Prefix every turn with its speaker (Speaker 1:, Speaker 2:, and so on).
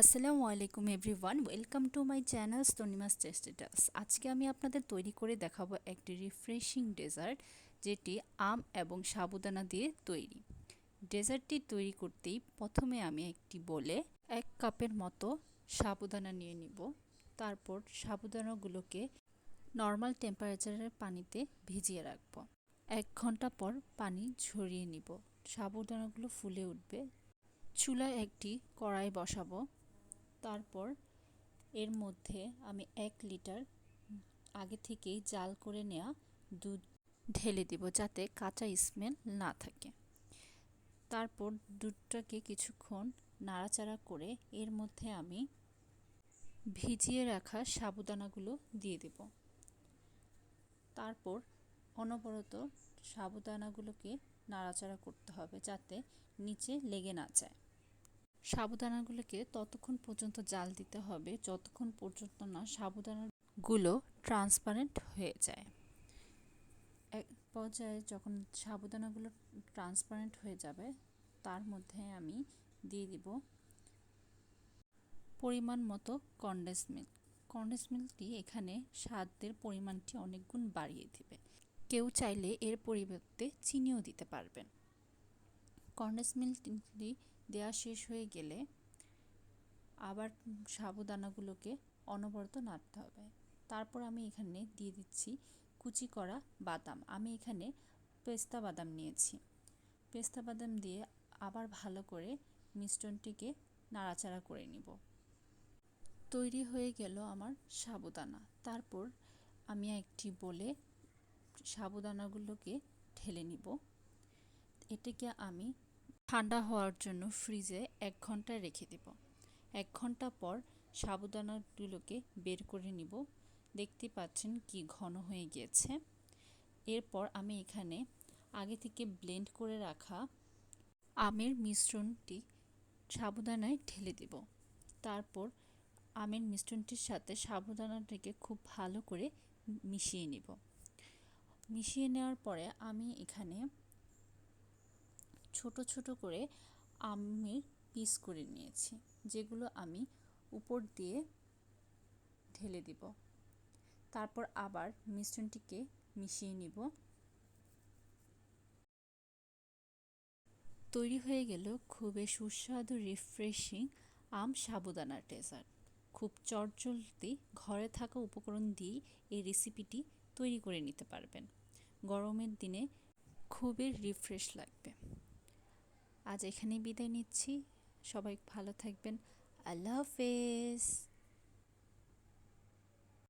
Speaker 1: আসসালামু আলাইকুম everyone, welcome to my channel Tanima's টেস্টেটাস। আজকে আমি আপনাদের তৈরি করে দেখাবো একটি রিফ্রেশিং ডেজার্ট, যেটি আম এবং সাবুদানা দিয়ে তৈরি। ডেজার্টটি তৈরি করতেই প্রথমে আমি একটি বলে এক কাপের মতো সাবুদানা নিয়ে নিব। তারপর সাবুদানাগুলোকে নর্মাল টেম্পারেচারের পানিতে ভিজিয়ে রাখব। এক ঘণ্টা পর পানি ঝরিয়ে নিব। সাবুদানাগুলো ফুলে উঠবে। চুলায় একটি কড়াই বসাবো। তারপর এর মধ্যে আমি এক লিটার আগে থেকেই জাল করে নেওয়া দুধ ঢেলে দিব যাতে কাঁচা স্মেল না থাকে। তারপর দুধটাকে কিছুক্ষণ নাড়াচাড়া করে এর মধ্যে আমি ভিজিয়ে রাখা সাবুদানাগুলো দিয়ে দেব। তারপর অনবরত সাবুদানাগুলোকে নাড়াচাড়া করতে হবে যাতে নিচে লেগে না যায়। সাবুদানাগুলোকে ততক্ষণ পর্যন্ত জাল দিতে হবে, যতক্ষণ পর্যন্ত না সাবুদানাগুলো ট্রান্সপারেন্ট হয়ে যায়। এক পর্যায়ে যখন সাবুদানাগুলো ট্রান্সপারেন্ট হয়ে যাবে, তার মধ্যে আমি দিয়ে দিব পরিমাণ মতো কন্ডেন্স মিল্ক কন্ডেন্স মিল্কটি এখানে স্বাদের পরিমাণটি অনেক গুণ বাড়িয়ে দেবে। কেউ চাইলে এর পরিবর্তে চিনিও দিতে পারবেন। কন্ডেন্স মিল্কটি দেওয়া শেষ হয়ে গেলে আবার সাবুদানাগুলোকে অনবরত নাড়তে হবে। তারপর আমি এখানে দিয়ে দিচ্ছি কুচি করা বাদাম। আমি এখানে পেস্তা বাদাম নিয়েছি। পেস্তা বাদাম দিয়ে আবার ভালো করে মিশ্রণটিকে নাড়াচাড়া করে নিব। তৈরি হয়ে গেল আমার সাবুদানা। তারপর আমি একটি বলে সাবুদানাগুলোকে ঢেলে নিব। এটাকে আমি ঠান্ডা হওয়ার জন্য ফ্রিজে এক ঘণ্টা রেখে দেব। এক ঘণ্টা পর সাবুদানাগুলোকে বের করে নিব। দেখতে পাচ্ছেন কি ঘন হয়ে গিয়েছে। এরপর আমি এখানে আগে থেকে ব্লেন্ড করে রাখা আমের মিশ্রণটি সাবুদানায় ঢেলে দেব। তারপর আমের মিশ্রণটির সাথে সাবুদানাটিকে খুব ভালো করে মিশিয়ে নিব। মিশিয়ে নেওয়ার পরে আমি এখানে ছোট ছোট করে আমের পিস করে নিয়েছি, যেগুলো আমি উপর দিয়ে ঢেলে দিব। তারপর আবার মিশ্রণটিকে মিশিয়ে নিব। তৈরি হয়ে গেল খুবই সুস্বাদু রিফ্রেশিং আম সাবুদানার ডেজার্ট খুব চটজলদি ঘরে থাকা উপকরণ দিয়েই এই রেসিপিটি তৈরি করে নিতে পারবেন। গরমের দিনে খুবই রিফ্রেশ লাগবে। আজ এখানেই বিদায় নিচ্ছি। সবাই ভালো থাকবেন। আল্লাহ হাফেজ।